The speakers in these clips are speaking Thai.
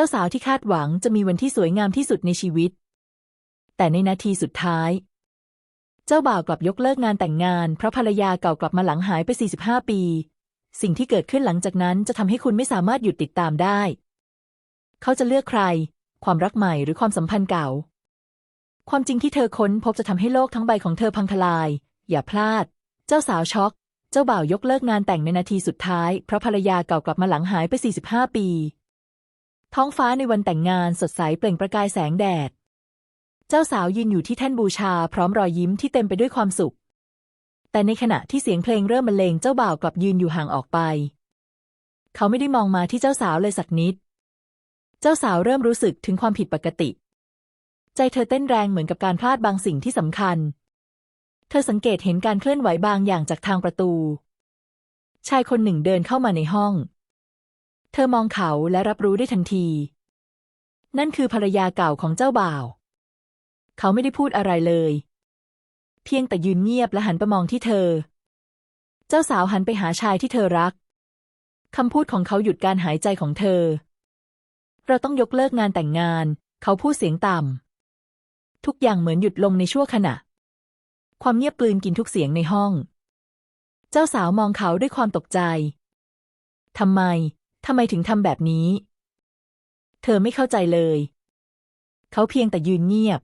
จ้าสาวที่คาดหวังจะมีวันที่สวยงามที่สุดในชีวิต แต่ในนาทีสุดท้าย เจ้าบ่าวกลับยกเลิกงานแต่งงาน เพราะภรรยาเก่ากลับมาหลังหายไป 45 ปี สิ่งที่เกิดขึ้นหลังจากนั้นจะทำให้คุณไม่สามารถหยุดติดตามได้ เขาจะเลือกใคร ความรักใหม่หรือความสัมพันธ์เก่า ความจริงที่เธอค้นพบจะทำให้โลกทั้งใบของเธอพังทลาย อย่าพลาด เจ้าสาวช็อก เจ้าบ่าวยกเลิกงานแต่งในนาทีสุดท้ายเพราะภรรยาเก่ากลับมาหลังหายไป 45 ปี ท้องฟ้าในวันแต่งงานสดใสเปล่งประกายแสงแดด เจ้าสาวยืนอยู่ที่แท่นบูชาพร้อมรอยยิ้มที่เต็มไปด้วยความสุข แต่ในขณะที่เสียงเพลงเริ่มบรรเลงเจ้าบ่าวกลับยืนอยู่ห่างออกไป เขาไม่ได้มองมาที่เจ้าสาวเลยสักนิด เจ้าสาวเริ่มรู้สึกถึงความผิดปกติ ใจเธอเต้นแรงเหมือนกับการพลาดบางสิ่งที่สำคัญ เธอสังเกตเห็นการเคลื่อนไหวบางอย่างจากทางประตู ชายคนหนึ่งเดินเข้ามาในห้อง เธอมองเขาและรับรู้ได้ทันที นั่นคือภรรยาเก่าของเจ้าบ่าว เขาไม่ได้พูดอะไรเลย เพียงแต่ยืนเงียบและหันไปมองที่เธอ เจ้าสาวหันไปหาชายที่เธอรักคำพูดของเขาหยุดการหายใจของเธอ เราต้องยกเลิกงานแต่งงาน เขาพูดเสียงต่ำ ทุกอย่างเหมือนหยุดลงในชั่วขณะ ความเงียบกลืนกินทุกเสียงในห้อง เจ้าสาวมองเขาด้วยความตกใจ ทำไม ทำไมถึงทำแบบนี้ เธอไม่เข้าใจเลย เขาเพียงแต่ยืนเงียบ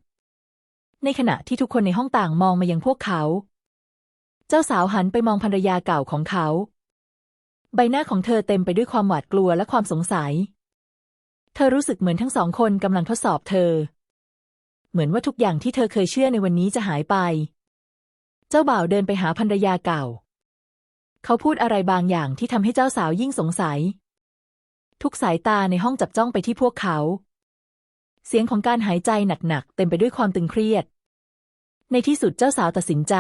ในขณะที่ทุกคนในห้องต่างมองมายังพวกเขา เจ้าสาวหันไปมองภรรยาเก่าของเขา ใบหน้าของเธอเต็มไปด้วยความหวาดกลัวและความสงสัย เธอรู้สึกเหมือนทั้งสองคนกำลังทดสอบเธอ เหมือนว่าทุกอย่างที่เธอเคยเชื่อในวันนี้จะหายไป เจ้าบ่าวเดินไปหาภรรยาเก่า เขาพูดอะไรบางอย่างที่ทำให้เจ้าสาวยิ่งสงสัย ทุกสายตาในห้องจับจ้องไปที่พวกเขา เสียงของการหายใจหนักๆ เต็มไปด้วยความตึงเครียด ในที่สุดเจ้าสาวตัดสินใจ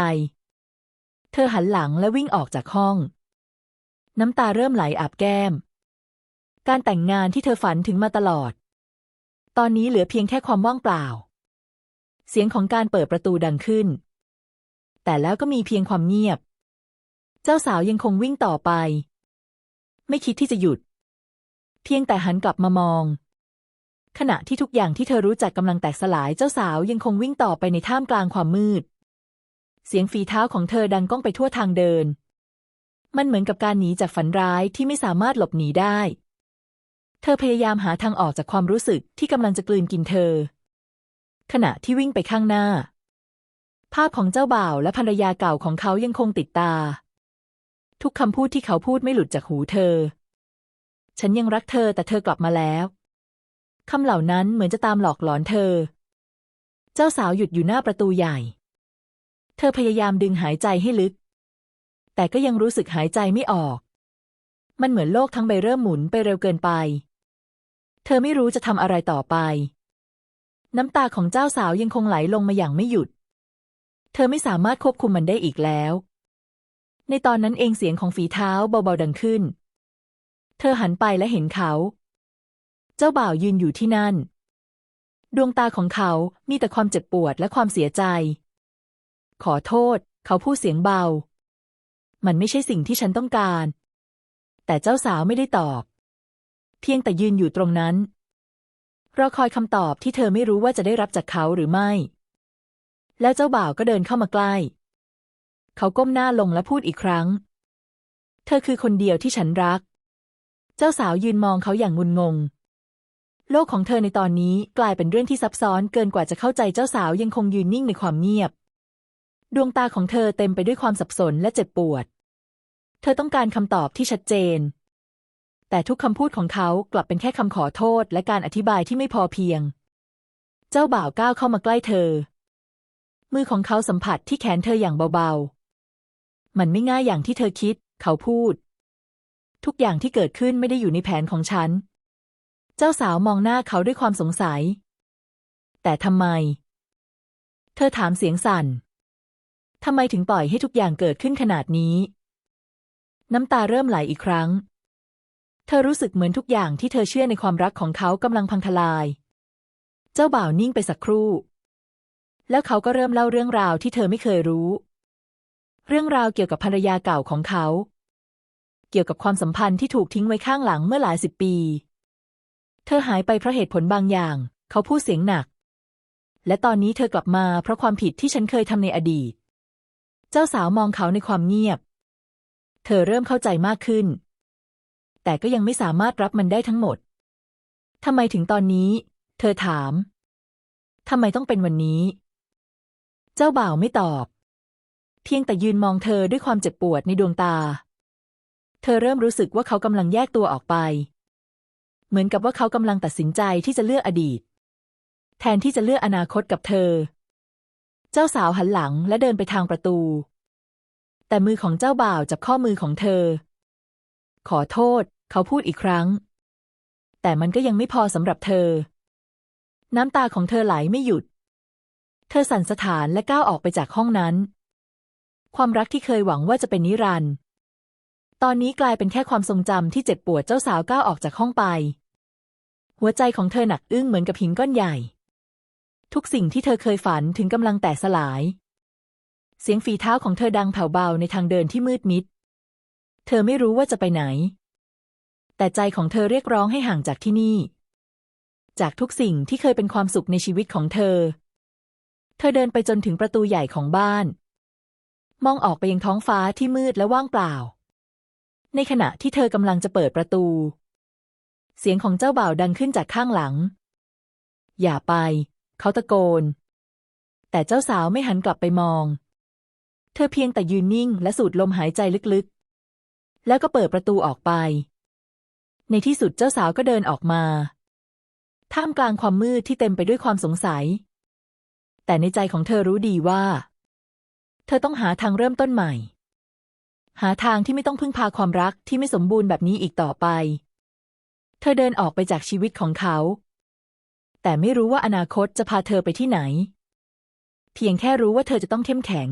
เธอหันหลังและวิ่งออกจากห้อง น้ำตาเริ่มไหลอาบแก้ม การแต่งงานที่เธอฝันถึงมาตลอด ตอนนี้เหลือเพียงแค่ความว่างเปล่า เสียงของการเปิดประตูดังขึ้น แต่แล้วก็มีเพียงความเงียบ เจ้าสาวยังคงวิ่งต่อไป ไม่คิดที่จะหยุด เพียงแต่หันกลับมามอง ขณะที่ทุกอย่างที่เธอรู้จักกำลังแตกสลายเจ้าสาวยังคงวิ่งต่อไปในท่ามกลางความมืด เสียงฝีเท้าของเธอดังก้องไปทั่วทางเดิน มันเหมือนกับการหนีจากฝันร้ายที่ไม่สามารถหลบหนีได้ เธอพยายามหาทางออกจากความรู้สึกที่กำลังจะกลืนกินเธอ ขณะที่วิ่งไปข้างหน้า ภาพของเจ้าบ่าวและภรรยาเก่าของเขายังคงติดตา ทุกคำพูดที่เขาพูดไม่หลุดจากหูเธอ ฉันยังรักเธอแต่เธอกลับมาแล้วคำเหล่านั้นเหมือนจะตามหลอกหลอนเธอ เจ้าสาวหยุดอยู่หน้าประตูใหญ่ เธอพยายามดึงหายใจให้ลึก แต่ก็ยังรู้สึกหายใจไม่ออก มันเหมือนโลกทั้งใบเริ่มหมุนไปเร็วเกินไป เธอไม่รู้จะทำอะไรต่อไป น้ำตาของเจ้าสาวยังคงไหลลงมาอย่างไม่หยุด เธอไม่สามารถควบคุมมันได้อีกแล้ว ในตอนนั้นเองเสียงของฝีเท้าเบาๆดังขึ้น เธอหันไปและเห็นเขา เจ้าบ่าวยืนอยู่ที่นั่น ดวงตาของเขามีแต่ความเจ็บปวดและความเสียใจ ขอโทษ เขาพูดเสียงเบา มันไม่ใช่สิ่งที่ฉันต้องการ แต่เจ้าสาวไม่ได้ตอบ เพียงแต่ยืนอยู่ตรงนั้นรอคอยคำตอบที่เธอไม่รู้ว่าจะได้รับจากเขาหรือไม่ แล้วเจ้าบ่าวก็เดินเข้ามาใกล้ เขาก้มหน้าลงและพูดอีกครั้ง เธอคือคนเดียวที่ฉันรัก เจ้าสาวยืนมองเขาอย่างงุนงง โลกของเธอในตอนนี้กลายเป็นเรื่องที่ซับซ้อนเกินกว่าจะเข้าใจเจ้าสาวยังคงยืนนิ่งในความเงียบ ดวงตาของเธอเต็มไปด้วยความสับสนและเจ็บปวด เธอต้องการคำตอบที่ชัดเจน แต่ทุกคำพูดของเขากลับเป็นแค่คำขอโทษและการอธิบายที่ไม่พอเพียง เจ้าบ่าวก้าวเข้ามาใกล้เธอ มือของเขาสัมผัสที่แขนเธออย่างเบาๆ มันไม่ง่ายอย่างที่เธอคิด เขาพูด ทุกอย่างที่เกิดขึ้นไม่ได้อยู่ในแผนของฉัน เจ้าสาวมองหน้าเขาด้วยความสงสัย แต่ทำไม เธอถามเสียงสั่นทำไมถึงปล่อยให้ทุกอย่างเกิดขึ้นขนาดนี้ น้ำตาเริ่มไหลอีกครั้ง เธอรู้สึกเหมือนทุกอย่างที่เธอเชื่อในความรักของเขากำลังพังทลาย เจ้าบ่าวนิ่งไปสักครู่ แล้วเขาก็เริ่มเล่าเรื่องราวที่เธอไม่เคยรู้ เรื่องราวเกี่ยวกับภรรยาเก่าของเขา เกี่ยวกับความสัมพันธ์ที่ถูกทิ้งไว้ข้างหลังเมื่อหลายสิบปี เธอหายไปเพราะเหตุผลบางอย่าง เขาพูดเสียงหนัก และตอนนี้เธอกลับมาเพราะความผิดที่ฉันเคยทำในอดีต เจ้าสาวมองเขาในความเงียบ เธอเริ่มเข้าใจมากขึ้น แต่ก็ยังไม่สามารถรับมันได้ทั้งหมดทำไมถึงตอนนี้ เธอถาม ทำไมต้องเป็นวันนี้ เจ้าบ่าวไม่ตอบ เพียงแต่ยืนมองเธอด้วยความเจ็บปวดในดวงตา เธอเริ่มรู้สึกว่าเขากำลังแยกตัวออกไป เหมือนกับว่าเขากำลังตัดสินใจที่จะเลือกอดีต แทนที่จะเลือกอนาคตกับเธอ เจ้าสาวหันหลังและเดินไปทางประตู แต่มือของเจ้าบ่าวจับข้อมือของเธอ ขอโทษ เขาพูดอีกครั้ง แต่มันก็ยังไม่พอสำหรับเธอ น้ำตาของเธอไหลไม่หยุด เธอสั่นสะท้านและก้าวออกไปจากห้องนั้น ความรักที่เคยหวังว่าจะเป็นนิรันดร์ ตอนนี้กลายเป็นแค่ความทรงจำที่เจ็บปวดเจ้าสาวก้าวออกจากห้องไป หัวใจของเธอหนักอึ้งเหมือนกับหินก้อนใหญ่ ทุกสิ่งที่เธอเคยฝันถึงกำลังแตกสลาย เสียงฝีเท้าของเธอดังแผ่วเบาในทางเดินที่มืดมิด เธอไม่รู้ว่าจะไปไหน แต่ใจของเธอเรียกร้องให้ห่างจากที่นี่ จากทุกสิ่งที่เคยเป็นความสุขในชีวิตของเธอ เธอเดินไปจนถึงประตูใหญ่ของบ้าน มองออกไปยังท้องฟ้าที่มืดและว่างเปล่า ในขณะที่เธอกำลังจะเปิดประตู เสียงของเจ้าบ่าวดังขึ้นจากข้างหลัง อย่าไป เขาตะโกน แต่เจ้าสาวไม่หันกลับไปมอง เธอเพียงแต่ยืนนิ่งและสูดลมหายใจลึกๆ แล้วก็เปิดประตูออกไป ในที่สุดเจ้าสาวก็เดินออกมา ท่ามกลางความมืดที่เต็มไปด้วยความสงสัย แต่ในใจของเธอรู้ดีว่า เธอต้องหาทางเริ่มต้นใหม่ หาทางที่ไม่ต้องพึ่งพาความรักที่ไม่สมบูรณ์แบบนี้อีกต่อไป เธอเดินออกไปจากชีวิตของเขา แต่ไม่รู้ว่าอนาคตจะพาเธอไปที่ไหน เพียงแค่รู้ว่าเธอจะต้องเข้มแข็ง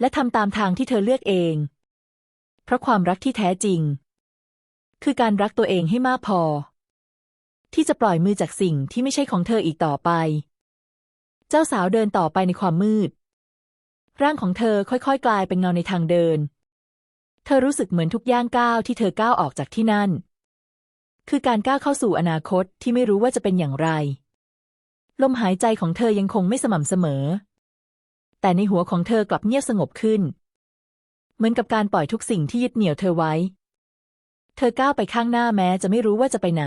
และทำตามทางที่เธอเลือกเอง เพราะความรักที่แท้จริง คือการรักตัวเองให้มากพอ ที่จะปล่อยมือจากสิ่งที่ไม่ใช่ของเธออีกต่อไป เจ้าสาวเดินต่อไปในความมืด ร่างของเธอค่อยๆ กลายเป็นเงาในทางเดิน เธอรู้สึกเหมือนทุกย่างก้าวที่เธอก้าวออกจากที่นั่น คือการก้าวเข้าสู่อนาคตที่ไม่รู้ว่าจะเป็นอย่างไร ลมหายใจของเธอยังคงไม่สม่ำเสมอ แต่ในหัวของเธอกลับเงียบสงบขึ้น เหมือนกับการปล่อยทุกสิ่งที่ยึดเหนี่ยวเธอไว้ เธอก้าวไปข้างหน้าแม้จะไม่รู้ว่าจะไปไหน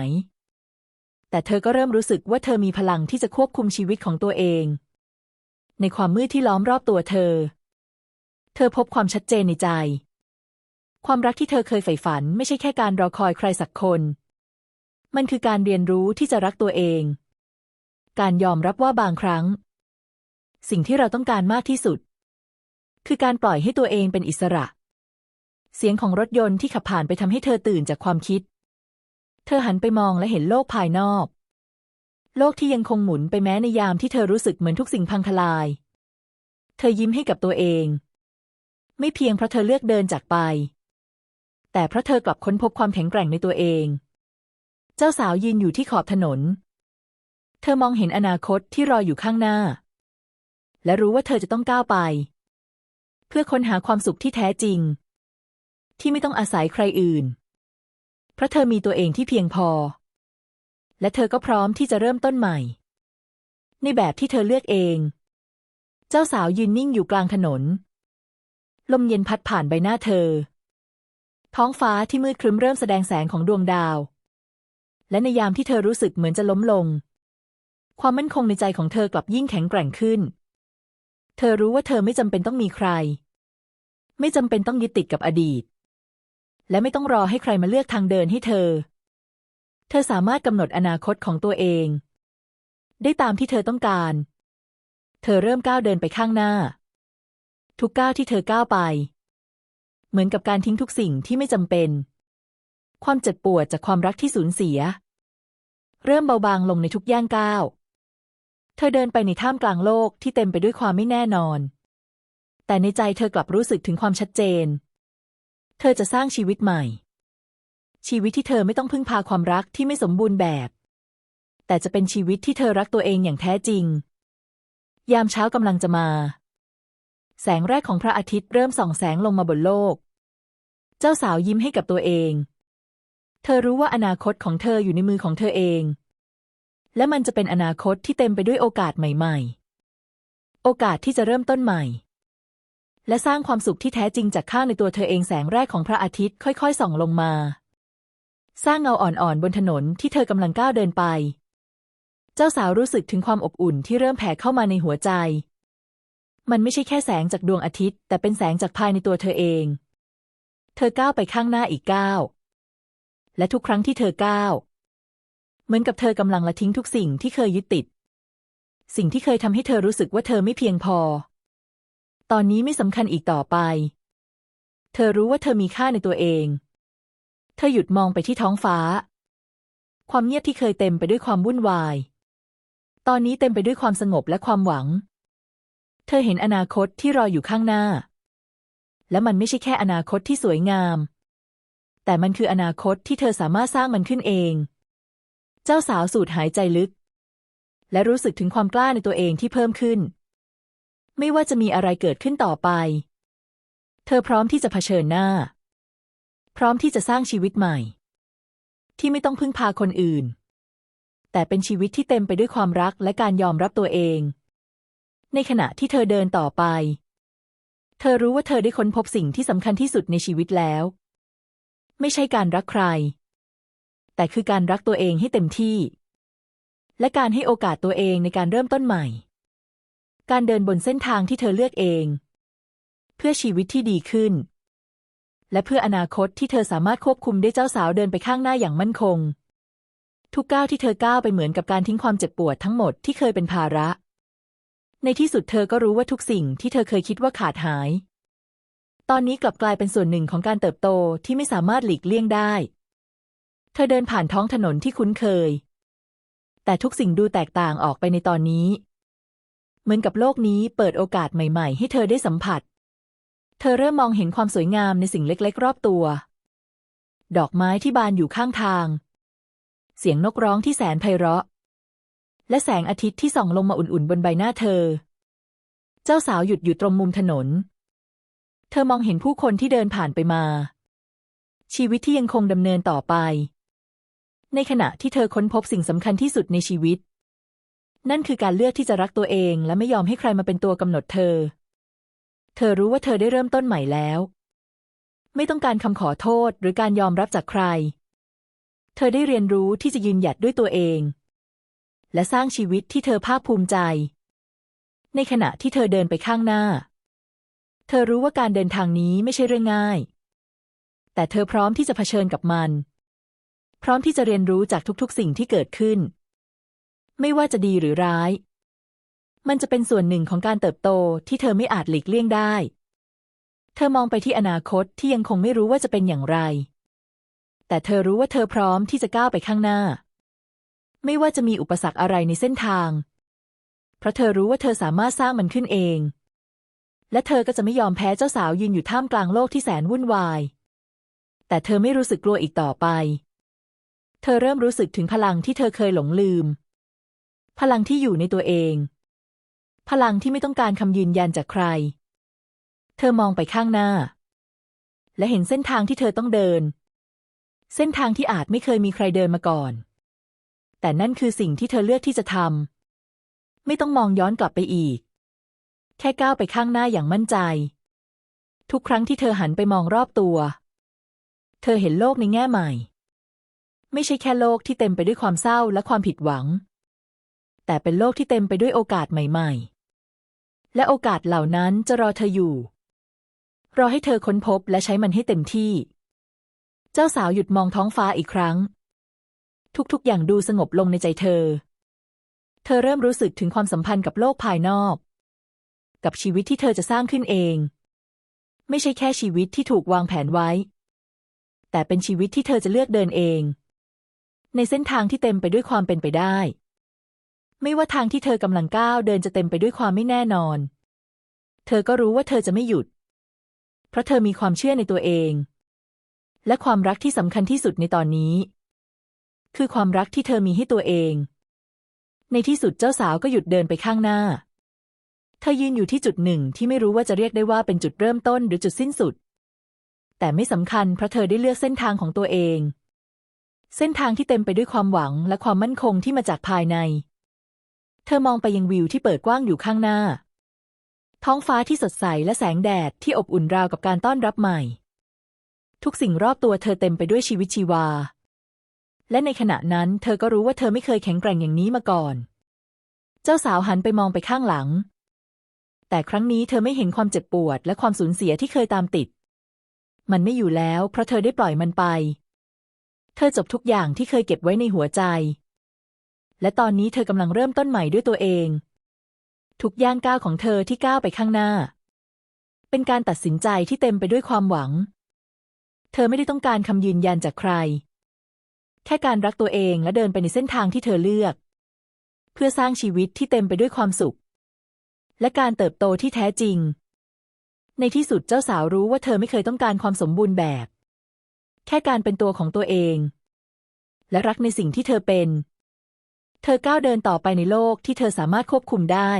แต่เธอก็เริ่มรู้สึกว่าเธอมีพลังที่จะควบคุมชีวิตของตัวเอง ในความมืดที่ล้อมรอบตัวเธอ เธอพบความชัดเจนในใจ ความรักที่เธอเคยใฝ่ฝันไม่ใช่แค่การรอคอยใครสักคน มันคือการเรียนรู้ที่จะรักตัวเอง การยอมรับว่าบางครั้ง สิ่งที่เราต้องการมากที่สุด คือการปล่อยให้ตัวเองเป็นอิสระ เสียงของรถยนต์ที่ขับผ่านไปทำให้เธอตื่นจากความคิด เธอหันไปมองและเห็นโลกภายนอก โลกที่ยังคงหมุนไปแม้ในยามที่เธอรู้สึกเหมือนทุกสิ่งพังทลาย เธอยิ้มให้กับตัวเอง ไม่เพียงเพราะเธอเลือกเดินจากไป แต่เพราะเธอกลับค้นพบความแข็งแกร่งในตัวเอง เจ้าสาวยืนอยู่ที่ขอบถนน เธอมองเห็นอนาคตที่รออยู่ข้างหน้า และรู้ว่าเธอจะต้องก้าวไป เพื่อค้นหาความสุขที่แท้จริง ที่ไม่ต้องอาศัยใครอื่น เพราะเธอมีตัวเองที่เพียงพอ และเธอก็พร้อมที่จะเริ่มต้นใหม่ ในแบบที่เธอเลือกเอง เจ้าสาวยืนนิ่งอยู่กลางถนน ลมเย็นพัดผ่านใบหน้าเธอ ท้องฟ้าที่มืดครึ้มเริ่มแสดงแสงของดวงดาว และในยามที่เธอรู้สึกเหมือนจะล้มลง ความมั่นคงในใจของเธอกลับยิ่งแข็งแกร่งขึ้น เธอรู้ว่าเธอไม่จำเป็นต้องมีใคร ไม่จำเป็นต้องยึดติดกับอดีต และไม่ต้องรอให้ใครมาเลือกทางเดินให้เธอ ธอสามารถกำหนดอนาคตของตัวเอง ได้ตามที่เธอต้องการ เธอเริ่มก้าวเดินไปข้างหน้า ทุกก้าวที่เธอก้าวไป เหมือนกับการทิ้งทุกสิ่งที่ไม่จำเป็น ความเจ็บปวดจากความรักที่สูญเสีย เริ่มเบาบางลงในทุกย่างก้าว เธอเดินไปในท่ามกลางโลกที่เต็มไปด้วยความไม่แน่นอน แต่ในใจเธอกลับรู้สึกถึงความชัดเจน เธอจะสร้างชีวิตใหม่ ชีวิตที่เธอไม่ต้องพึ่งพาความรักที่ไม่สมบูรณ์แบบ แต่จะเป็นชีวิตที่เธอรักตัวเองอย่างแท้จริง ยามเช้ากำลังจะมา แสงแรกของพระอาทิตย์เริ่มส่องแสงลงมาบนโลก เจ้าสาวยิ้มให้กับตัวเอง เธอรู้ว่าอนาคตของเธออยู่ในมือของเธอเอง และมันจะเป็นอนาคตที่เต็มไปด้วยโอกาสใหม่ ๆ โอกาสที่จะเริ่มต้นใหม่และสร้างความสุขที่แท้จริงจากข้างในตัวเธอเองแสงแรกของพระอาทิตย์ค่อยๆ ส่องลงมา สร้างเงาอ่อนๆบนถนนที่เธอกำลังก้าวเดินไป เจ้าสาวรู้สึกถึงความอบอุ่นที่เริ่มแผ่เข้ามาในหัวใจ มันไม่ใช่แค่แสงจากดวงอาทิตย์ แต่เป็นแสงจากภายในตัวเธอเอง เธอก้าวไปข้างหน้าอีกก้าว และทุกครั้งที่เธอก้าว เหมือนกับเธอกำลังละทิ้งทุกสิ่งที่เคยยึดติด สิ่งที่เคยทำให้เธอรู้สึกว่าเธอไม่เพียงพอ ตอนนี้ไม่สำคัญอีกต่อไป เธอรู้ว่าเธอมีค่าในตัวเอง เธอหยุดมองไปที่ท้องฟ้า ความเงียบที่เคยเต็มไปด้วยความวุ่นวาย ตอนนี้เต็มไปด้วยความสงบและความหวัง เธอเห็นอนาคตที่รออยู่ข้างหน้า และมันไม่ใช่แค่อนาคตที่สวยงาม แต่มันคืออนาคตที่เธอสามารถสร้างมันขึ้นเอง เจ้าสาวสูดหายใจลึก และรู้สึกถึงความกล้าในตัวเองที่เพิ่มขึ้น ไม่ว่าจะมีอะไรเกิดขึ้นต่อไป เธอพร้อมที่จะเผชิญหน้า พร้อมที่จะสร้างชีวิตใหม่ ที่ไม่ต้องพึ่งพาคนอื่น แต่เป็นชีวิตที่เต็มไปด้วยความรักและการยอมรับตัวเอง ในขณะที่เธอเดินต่อไป เธอรู้ว่าเธอได้ค้นพบสิ่งที่สำคัญที่สุดในชีวิตแล้ว ไม่ใช่การรักใคร แต่คือการรักตัวเองให้เต็มที่ และการให้โอกาสตัวเองในการเริ่มต้นใหม่ การเดินบนเส้นทางที่เธอเลือกเอง เพื่อชีวิตที่ดีขึ้น และเพื่ออนาคตที่เธอสามารถควบคุมได้เจ้าสาวเดินไปข้างหน้าอย่างมั่นคง ทุกก้าวที่เธอก้าวไปเหมือนกับการทิ้งความเจ็บปวดทั้งหมดที่เคยเป็นภาระ ในที่สุดเธอก็รู้ว่าทุกสิ่งที่เธอเคยคิดว่าขาดหาย ตอนนี้กลับกลายเป็นส่วนหนึ่งของการเติบโตที่ไม่สามารถหลีกเลี่ยงได้ เธอเดินผ่านท้องถนนที่คุ้นเคย แต่ทุกสิ่งดูแตกต่างออกไปในตอนนี้ เหมือนกับโลกนี้เปิดโอกาสใหม่ ๆ ให้เธอได้สัมผัส เธอเริ่มมองเห็นความสวยงามในสิ่งเล็กๆ รอบตัว ดอกไม้ที่บานอยู่ข้างทาง เสียงนกร้องที่แสนไพเราะ และแสงอาทิตย์ที่ส่องลงมาอุ่นๆ บนใบหน้าเธอ เจ้าสาวหยุดอยู่ตรงมุมถนน เธอมองเห็นผู้คนที่เดินผ่านไปมา ชีวิตที่ยังคงดำเนินต่อไป ในขณะที่เธอค้นพบสิ่งสำคัญที่สุดในชีวิต นั่นคือการเลือกที่จะรักตัวเองและไม่ยอมให้ใครมาเป็นตัวกำหนดเธอ เธอรู้ว่าเธอได้เริ่มต้นใหม่แล้ว ไม่ต้องการคำขอโทษหรือการยอมรับจากใคร เธอได้เรียนรู้ที่จะยืนหยัดด้วยตัวเอง และสร้างชีวิตที่เธอภาคภูมิใจ ในขณะที่เธอเดินไปข้างหน้า เธอรู้ว่าการเดินทางนี้ไม่ใช่เรื่องง่าย แต่เธอพร้อมที่จะเผชิญกับมัน พร้อมที่จะเรียนรู้จากทุกๆ สิ่งที่เกิดขึ้น ไม่ว่าจะดีหรือร้าย มันจะเป็นส่วนหนึ่งของการเติบโตที่เธอไม่อาจหลีกเลี่ยงได้ เธอมองไปที่อนาคตที่ยังคงไม่รู้ว่าจะเป็นอย่างไร แต่เธอรู้ว่าเธอพร้อมที่จะก้าวไปข้างหน้า ไม่ว่าจะมีอุปสรรคอะไรในเส้นทาง เพราะเธอรู้ว่าเธอสามารถสร้างมันขึ้นเอง และเธอก็จะไม่ยอมแพ้เจ้าสาวยืนอยู่ท่ามกลางโลกที่แสนวุ่นวาย แต่เธอไม่รู้สึกกลัวอีกต่อไป เธอเริ่มรู้สึกถึงพลังที่เธอเคยหลงลืม พลังที่อยู่ในตัวเอง พลังที่ไม่ต้องการคำยืนยันจากใคร เธอมองไปข้างหน้า และเห็นเส้นทางที่เธอต้องเดิน เส้นทางที่อาจไม่เคยมีใครเดินมาก่อน แต่นั่นคือสิ่งที่เธอเลือกที่จะทำไม่ต้องมองย้อนกลับไปอีก แค่ก้าวไปข้างหน้าอย่างมั่นใจ ทุกครั้งที่เธอหันไปมองรอบตัว เธอเห็นโลกในแง่ใหม่ ไม่ใช่แค่โลกที่เต็มไปด้วยความเศร้าและความผิดหวังแต่เป็นโลกที่เต็มไปด้วยโอกาสใหม่ ๆ และโอกาสเหล่านั้นจะรอเธออยู่ รอให้เธอค้นพบและใช้มันให้เต็มที่ เจ้าสาวหยุดมองท้องฟ้าอีกครั้ง ทุกๆ อย่างดูสงบลงในใจเธอ เธอเริ่มรู้สึกถึงความสัมพันธ์กับโลกภายนอก กับชีวิตที่เธอจะสร้างขึ้นเอง ไม่ใช่แค่ชีวิตที่ถูกวางแผนไว้ แต่เป็นชีวิตที่เธอจะเลือกเดินเอง ในเส้นทางที่เต็มไปด้วยความเป็นไปได้ ไม่ว่าทางที่เธอกำลังก้าวเดินจะเต็มไปด้วยความไม่แน่นอน เธอก็รู้ว่าเธอจะไม่หยุด เพราะเธอมีความเชื่อในตัวเอง และความรักที่สำคัญที่สุดในตอนนี้ คือความรักที่เธอมีให้ตัวเอง ในที่สุดเจ้าสาวก็หยุดเดินไปข้างหน้า เธอยืนอยู่ที่จุดหนึ่งที่ไม่รู้ว่าจะเรียกได้ว่าเป็นจุดเริ่มต้นหรือจุดสิ้นสุด แต่ไม่สำคัญเพราะเธอได้เลือกเส้นทางของตัวเองเส้นทางที่เต็มไปด้วยความหวังและความมั่นคงที่มาจากภายใน เธอมองไปยังวิวที่เปิดกว้างอยู่ข้างหน้า ท้องฟ้าที่สดใสและแสงแดดที่อบอุ่นราวกับการต้อนรับใหม่ ทุกสิ่งรอบตัวเธอเต็มไปด้วยชีวิตชีวา และในขณะนั้นเธอก็รู้ว่าเธอไม่เคยแข็งแกร่งอย่างนี้มาก่อน เจ้าสาวหันไปมองไปข้างหลัง แต่ครั้งนี้เธอไม่เห็นความเจ็บปวดและความสูญเสียที่เคยตามติด มันไม่อยู่แล้วเพราะเธอได้ปล่อยมันไป เธอจบทุกอย่างที่เคยเก็บไว้ในหัวใจ และตอนนี้เธอกำลังเริ่มต้นใหม่ด้วยตัวเอง ทุกย่างก้าวของเธอที่ก้าวไปข้างหน้า เป็นการตัดสินใจที่เต็มไปด้วยความหวัง เธอไม่ได้ต้องการคำยืนยันจากใคร แค่การรักตัวเองและเดินไปในเส้นทางที่เธอเลือก เพื่อสร้างชีวิตที่เต็มไปด้วยความสุข และการเติบโตที่แท้จริง ในที่สุดเจ้าสาวรู้ว่าเธอไม่เคยต้องการความสมบูรณ์แบบ แค่การเป็นตัวของตัวเอง และรักในสิ่งที่เธอเป็น เธอก้าวเดินต่อไปในโลกที่เธอสามารถควบคุมได้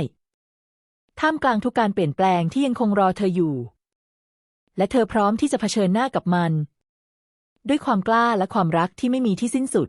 ท่ามกลางทุกการเปลี่ยนแปลงที่ยังคงรอเธออยู่ และเธอพร้อมที่จะเผชิญหน้ากับมัน ด้วยความกล้าและความรักที่ไม่มีที่สิ้นสุด